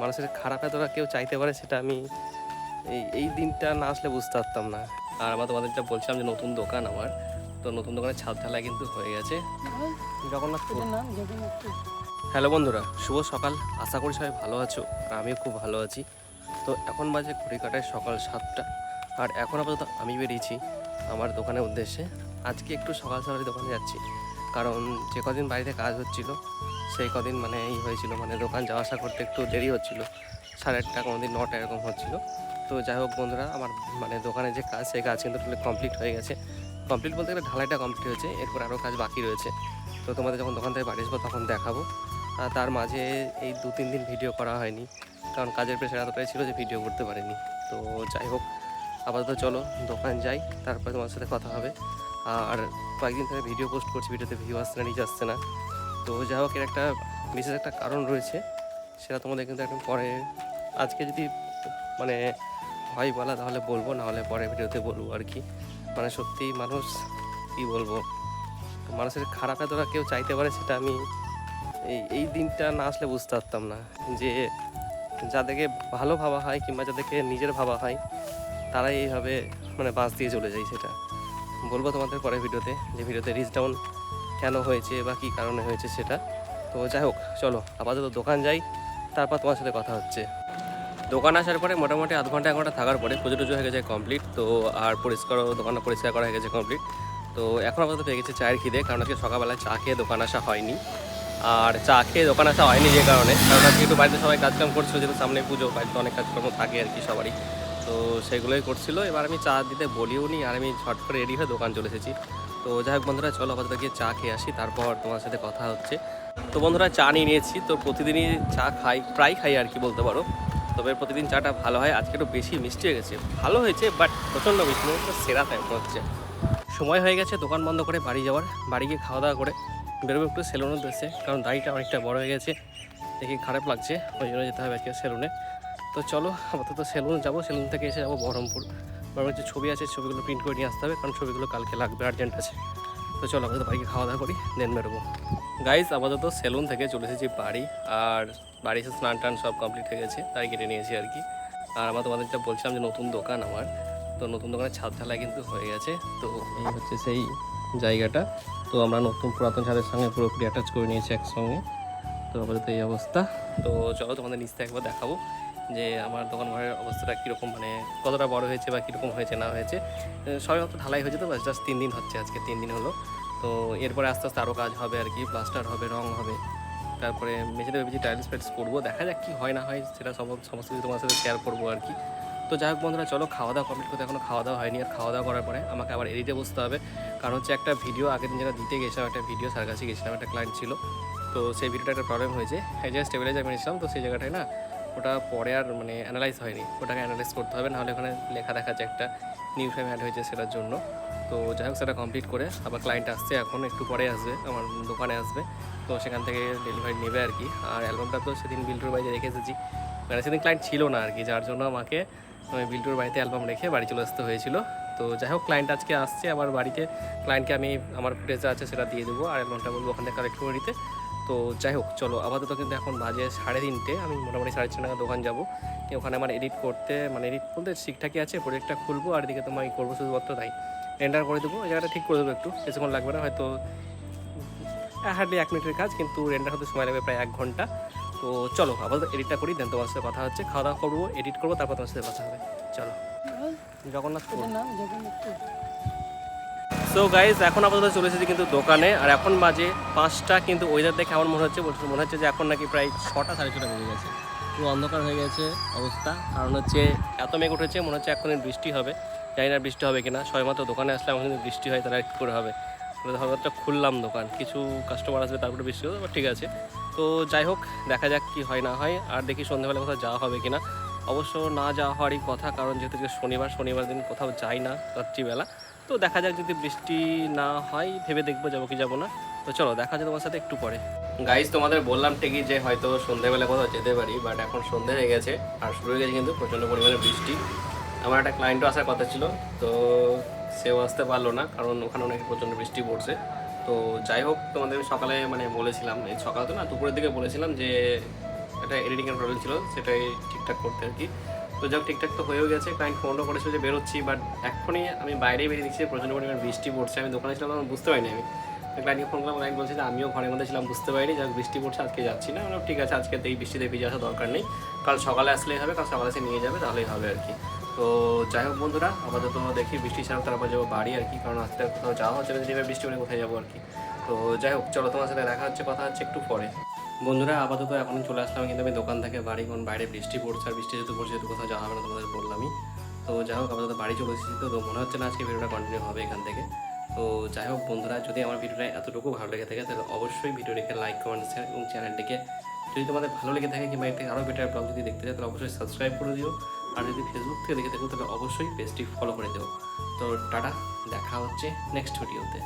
মানুষের খারাপ এতটা কেউ চাইতে পারে সেটা আমি এই এই দিনটা না আসলে বুঝতে পারতাম না। আর আমার তোমাদের যেটা বলছিলাম যে নতুন দোকান আমার তো নতুন দোকানের ছাদ ঢালাই কিন্তু হয়ে গেছে। জগন্নাথপুর। হ্যালো বন্ধুরা শুভ সকাল। আশা করি সবাই ভালো আছো আর আমিও খুব ভালো আছি। তো এখন বাজে ঘড়ি কাটায় সকাল সাতটা। আর এখন আপাতত আমি বেরিয়েছি আমার দোকানের উদ্দেশ্যে। আজকে একটু সকাল সকাল দোকানে যাচ্ছি। কারণ যে কদিন বাড়িতে কাজ হচ্ছিল, সেই কদিন মানে এই হয়েছিল মানে দোকান যাওয়া আসা করতে একটু দেরি হচ্ছিল। সাড়ে আটটা কোনো দিন নটা এরকম হচ্ছিল। তো যাই হোক বন্ধুরা, আমার মানে দোকানে যে কাজ, সেই কাজ কিন্তু কমপ্লিট হয়ে গেছে। কমপ্লিট বলতে গেলে ঢালাইটা কমপ্লিট হয়েছে, এরপর আরও কাজ বাকি রয়েছে। তো তোমাদের যখন দোকান থেকে বাড়ি আসব তখন দেখাবো। আর তার মাঝে এই দু তিন দিন ভিডিও করা হয়নি, কারণ কাজের প্রেশার এতটাই ছিল যে ভিডিও করতে পারিনি। তো যাই হোক, আপাতত চলো দোকান যাই, তারপরে তোমার সাথে কথা হবে। আর কয়েকদিন ধরে ভিডিও পোস্ট করছি ভিডিওতে ভিউ আসছে না রিচ আসছে না। তো যাই হোক, এর একটা বিশেষ একটা কারণ রয়েছে, সেটা তোমাদের কিন্তু একদম পরে, আজকে যদি মানে হয় বলা, তাহলে বলব, না হলে পরে ভিডিওতে বলব আর কি। মানে সত্যি মানুষ, কি বলব? মানুষের খারাপ এতটা কেউ চাইতে পারে, সেটা আমি এই এই দিনটা না আসলে বুঝতে পারতাম না। যে যাদেরকে ভালো ভাবা হয়, কিংবা যাদেরকে নিজের ভাবা হয়, তারাই এইভাবে মানে বাস দিয়ে চলে যায় সেটা। বলব তোমাদের পরে ভিডিওতে যে ভিডিওতে রিচ ডাউন কেন হয়েছে বা কী কারণে হয়েছে সেটা। তো যাই হোক, চলো আপাতত দোকান যাই, তারপর তোমার সাথে কথা হচ্ছে। দোকান আসার পরে মোটামুটি আধ ঘণ্টা, এক ঘণ্টা থাকার পরে পুজো টুজো হয়ে গেছে কমপ্লিট তো আর পরিষ্কার, দোকানটা পরিষ্কার করা হয়ে গেছে কমপ্লিট তো এখন আপাতত পেয়ে গেছে চায়ের খিদে, কারণ আজকে সকালবেলায় চা খেয়ে দোকান আসা হয়নি। আর চা খেয়ে দোকান আসা হয়নি যে কারণে, কারণ আজকে একটু বাড়িতে সবাই কাজকাম করছিল, যেহেতু সামনে পুজো, বাড়িতে অনেক কাজকর্ম থাকে আর কি সবারই। তো সেগুলোই করছিল। এবার আমি চা দিতে বলিও নি, আর আমি ঝট করে রেডি হয়ে দোকান চলে এসেছি। তো যাই হোক বন্ধুরা, চলো আপাতত গিয়ে চা খেয়ে আসি, তারপর তোমার সাথে কথা হচ্ছে। তো বন্ধুরা, চা নিয়ে নিয়েছি, তো প্রতিদিনই চা খাই, প্রায় খাই আর কি বলতে পারো। তবে প্রতিদিন চাটা ভালো হয়, আজকে একটু বেশি মিষ্টি হয়ে গেছে। ভালো হয়েছে বাট প্রচণ্ড মিষ্টি, মনে সেরা টাইপ হচ্ছে। সময় হয়ে গেছে, দোকান বন্ধ করে বাড়ি যাওয়ার, বাড়ি গিয়ে খাওয়া দাওয়া করে বেরোবো একটু সেলুনও উদ্দেশ্যে, কারণ দাড়িটা অনেকটা বড় হয়ে গেছে। দেখি খারাপ লাগছে, ওই জন্য যেতে হবে আজকে সেলুনে তো চলো, আপাতত সেলুন যাব। সেলুন থেকে এসে যাব বহরমপুর। বহরমপুর যে ছবি আছে, ছবিগুলো প্রিন্ট করে নিয়ে আসতে হবে, কারণ ছবিগুলো কালকে লাগবে আর্জেন্ট আছে। তো চলো, আপাতত বাড়িকে খাওয়া দাওয়া করি দেন বেরোবো। গাইজ আপাতত সেলুন থেকে চলে এসেছি বাড়ি, আর বাড়ি এসে স্নান টান সব কমপ্লিট হয়ে গেছে, তাই কেটে নিয়েছি আর কি। আর আমরা তোমাদের যেটা বলছিলাম যে নতুন দোকান আমার, তো নতুন দোকানের ছাদ ঢালাই কিন্তু হয়ে গেছে। তো এই হচ্ছে সেই জায়গাটা। তো আমরা নতুন পুরাতন ছাদের সঙ্গে পুরোপুরি অ্যাটাচ করে নিয়েছি একসঙ্গে। তো আপাতত এই অবস্থা। তো চলো তোমাদের নিচে একবার দেখাবো। যে আমার দোকান ঘরের অবস্থাটা কীরকম মানে কতটা বড় হয়েছে বা কীরকম হয়েছে, না হয়েছে সবাই মাত্র ঢালাই হয়েছে তো জাস্ট তিন দিন হচ্ছে, আজকে তিন দিন হলো। তো এরপরে আস্তে আস্তে আরও কাজ হবে আর কি প্লাস্টার হবে, রং হবে। তারপরে মেঝেতে ভেবেছি টাইলস ফাইলস করব, দেখা যাক কি হয় না হয়, সেটা সব সমস্ত কিছু তোমার সাথে শেয়ার করব আর কি। তো যাই হোক বন্ধুরা, চলো খাওয়া দাওয়া কমপ্লিট করতে এখনও খাওয়া দাওয়া হয়নি, আর খাওয়া দাওয়া করার পরে আমাকে আবার এডিটে বসতে হবে। কারণ হচ্ছে একটা ভিডিও আগের দিন যেটা দিতে গেছিলাম, একটা ভিডিও স্যার কাছে গেছিলাম, একটা ক্লায়েন্ট ছিল। তো সেই ভিডিওটা একটা প্রবলেম হয়েছে এই যে স্টেবিলাইজার মেরেছিলাম তো সেই জায়গাটায় না ওটা পরে আর মানে অ্যানালাইজ হয়নি। ওটাকে অ্যানালাইজ করতে হবে, নাহলে ওখানে লেখা দেখা যায় একটা নিউ ফ্রেম অ্যাড হয়েছে সেটার জন্য। তো যাই হোক, সেটা কমপ্লিট করে আবার ক্লায়েন্ট আসছে এখন, একটু পরে আসবে, আমার দোকানে আসবে। তো সেখান থেকে ডেলিভারি নেবে আর কি। আর অ্যালবামটা তো সেদিন বিল্টুর বাড়িতে রেখে এসেছি। মানে সেদিন ক্লায়েন্ট ছিল না আর কি, যার জন্য আমাকে আমি বিল্টুর বাড়িতে অ্যালবাম রেখে বাড়ি চলে আসতে হয়েছিল। তো যাই হোক ক্লায়েন্ট আজকে আসছে, আবার বাড়িতে ক্লায়েন্টকে আমি, আমার ফুটেজ আছে সেটা দিয়ে দেবো, আর অ্যালবামটা বলব ওখান থেকে কালেক্ট করে নিতে। তো যাই হোক চলো আপাতত কিন্তু এখন বাজে সাড়ে তিনটে আমি মোটামুটি সাড়ে ছটা নাগাদ দোকান যাব। ওখানে আমার এডিট করতে মানে এডিট বলতে ঠিকঠাকই আছে প্রজেক্টটা খুলবো আর এদিকে তোমার করব শুধুমাত্র তাই। এন্টার করে দেবো জায়গাটা ঠিক করে দেবো একটু বেশিক্ষণ লাগবে না হয়তো হার্ডলি এক মিনিটের কাজ কিন্তু রেন্ডার হতে সময় লাগবে প্রায় এক ঘণ্টা। তো চলো আপাতত এডিটটা করি দেন তোমার সাথে কথা হচ্ছে খাওয়া দাওয়া করব এডিট করব তারপর তোমার সাথে কথা হবে। চলো। জগন্নাথ নাম জগন্নাথপুর। সো গাইজ এখন আপাতত চলে এসেছি কিন্তু দোকানে, আর এখন বাজে পাঁচটা, কিন্তু ওয়েদার দেখে আমার মনে হচ্ছে মনে হচ্ছে যে এখন নাকি প্রায় ছটা, সাড়ে ছটা বেজে গেছে। পুরো অন্ধকার হয়ে গেছে অবস্থা। কারণ হচ্ছে এত মেঘ উঠেছে, মনে হচ্ছে এখন বৃষ্টি হবে। জানি না বৃষ্টি হবে কিনা। সবেমাত্র দোকানে আসলে আমার কিন্তু বৃষ্টি হয় আর কী করে হবে? হঠাৎ খুললাম দোকান। কিছু কাস্টমার আসবে, তারপরে বৃষ্টি হবে ঠিক আছে। তো যাই হোক, দেখা যাক কি হয় না হয়, আর দেখি সন্ধ্যেবেলা কোথাও যাওয়া হবে কিনা। অবশ্য না যাওয়া হওয়ারই কথা, কারণ যেহেতু শনিবার শনিবার দিন কোথাও যাই না, রাত্রিবেলা। তো দেখা যাক যদি বৃষ্টি না হয়, ভেবে দেখব যাব কি যাব না। তো চলো, দেখা যায় তোমার সাথে একটু পরে। গাইজ তোমাদের বললাম ঠিকই যে হয়তো সন্ধ্যেবেলা কোথাও যেতে পারি বাট এখন সন্ধ্যে হয়ে গেছে, আর শুরু হয়ে গেছে কিন্তু প্রচণ্ড পরিমাণে বৃষ্টি। আমার একটা ক্লায়েন্টও আসার কথা ছিল, তো সেও আসতে পারল না, কারণ ওখানে অনেক প্রচণ্ড বৃষ্টি পড়ছে। তো যাই হোক, তোমাদের আমি সকালে মানে বলেছিলাম, এই সকালে তো না, দুপুরের দিকে বলেছিলাম যে একটা এডিটিংয়ের প্রবলেম ছিল, সেটাই ঠিকঠাক করতে আর কি। তো যাক, ঠিকঠাক তো হয়েও গেছে। ক্লায়েন্ট ফোনও করেছিল যে বেরোচ্ছি বাট এখনই আমি বাইরেই বেরিয়ে দেখছি যে প্রচণ্ড পরিমাণ বৃষ্টি পড়ছে। আমি দোকানে ছিলাম, তখন বুঝতে পারিনি আমি। ক্লায়েন্টকে ফোন করলাম ক্লায়েন্ট বলছে যে, আমিও ঘরের মধ্যে ছিলাম, বুঝতে পারিনি। যাক, বৃষ্টি পড়ছে, আজকে যাচ্ছি না। আমরা ঠিক আছে, আজকে এই বৃষ্টিতে ভিজে আসা দরকার নেই। কাল সকালে আসলেই হবে, কাল সকালে এসে নিয়ে যাবে, তাহলেই হবে আর কি। তো যাই হোক বন্ধুরা, আপাতত দেখি বৃষ্টি ছাড়া তারপর যাব বাড়ি আর কি, কারণ আজকে কোথাও যাওয়া হচ্ছে না বৃষ্টি হলে কোথায় যাব আর কি। তো যাই হোক, চলো তোমার সাথে দেখা হচ্ছে, কথা হচ্ছে একটু পরে। বন্ধুরা, আপাতত এখন চলে আসলাম কিন্তু আমি দোকান থেকে বাড়ি, কারণ বাইরে বৃষ্টি পড়ছে, আর বৃষ্টি যেহেতু পড়ছে, যেহেতু কোথাও যাওয়া হবে না তোমাদের বললামই। তো যাই হোক, আপাতত বাড়ি চলে এসেছি তো মনে হচ্ছে না আজকে ভিডিওটা কন্টিনিউ হবে এখান থেকে। তো যাই হোক বন্ধুরা, যদি আমার ভিডিওটা এতটুকু ভালো লেগে থাকে, তাহলে অবশ্যই ভিডিওটিকে লাইক কমেন্ট শেয়ার এবং চ্যানেলটিকে যদি তোমাদের ভালো লেগে থাকে কিংবা এর থেকে আরও বেটার ব্লগ যদি দেখতে চাও, তাহলে অবশ্যই সাবস্ক্রাইব করে দিও। আর যদি ফেসবুক থেকে দেখে থাকো, তাহলে অবশ্যই পেজটি ফলো করে দিও। তো টাটা, দেখা হচ্ছে নেক্সট ভিডিওতে